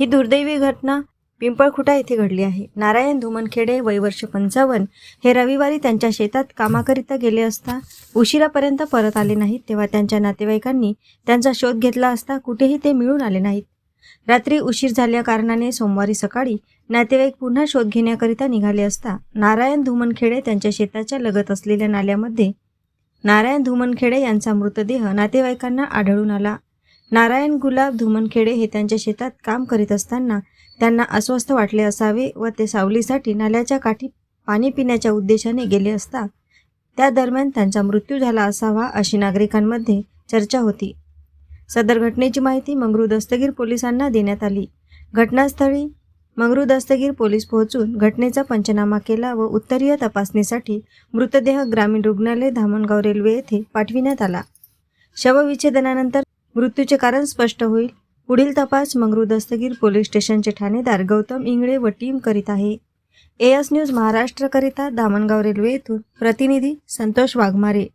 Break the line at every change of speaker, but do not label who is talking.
ही दुर्दैवी घटना पिंपळखुटा येथे घडली आहे. नारायण धुमनखेडे वय वर्ष पंचावन्न. हे रविवारी त्यांच्या शेतात कामाकरिता गेले असता उशिरापर्यंत परत आले नाहीत तेव्हा त्यांच्या नातेवाईकांनी त्यांचा शोध घेतला असता कुठेही ते मिळून आले नाहीत. रात्री उशीर झाल्या कारणाने सोमवारी सकाळी नातेवाईक पुन्हा शोध घेण्याकरिता निघाले असता नारायण धुमनखेडे त्यांच्या शेताच्या लगत असलेल्या नाल्यामध्ये नारायण धुमनखेडे यांचा मृतदेह नातेवाईकांना आढळून आला. नारायण गुलाब धुमनखेडे हे त्यांच्या शेतात काम करीत असताना त्यांना अस्वस्थ वाटले असावे व ते सावलीसाठी नाल्याच्या काठी पाणी पिण्याच्या उद्देशाने गेले असता त्या दरम्यान त्यांचा मृत्यू झाला असावा अशी नागरिकांमध्ये चर्चा होती. सदर घटनेची माहिती मंगरू दस्तगीर पोलिसांना देण्यात आली. घटनास्थळी मंगरू दस्तगीर पोलीस पोहोचून घटनेचा पंचनामा केला व उत्तरीय तपासणीसाठी मृतदेह ग्रामीण रुग्णालय धामणगाव रेल्वे येथे पाठविण्यात आला. शवविच्छेदनानंतर मृत्यूचे कारण स्पष्ट होईल. पुढील तपास मंगरू दस्तगीर पोलीस स्टेशनचे ठाणेदार गौतम इंगळे व टीम करीत आहे. एएस न्यूज महाराष्ट्रकरिता दामणगाव रेल्वे येथून. प्रतिनिधी संतोष वाघमारे.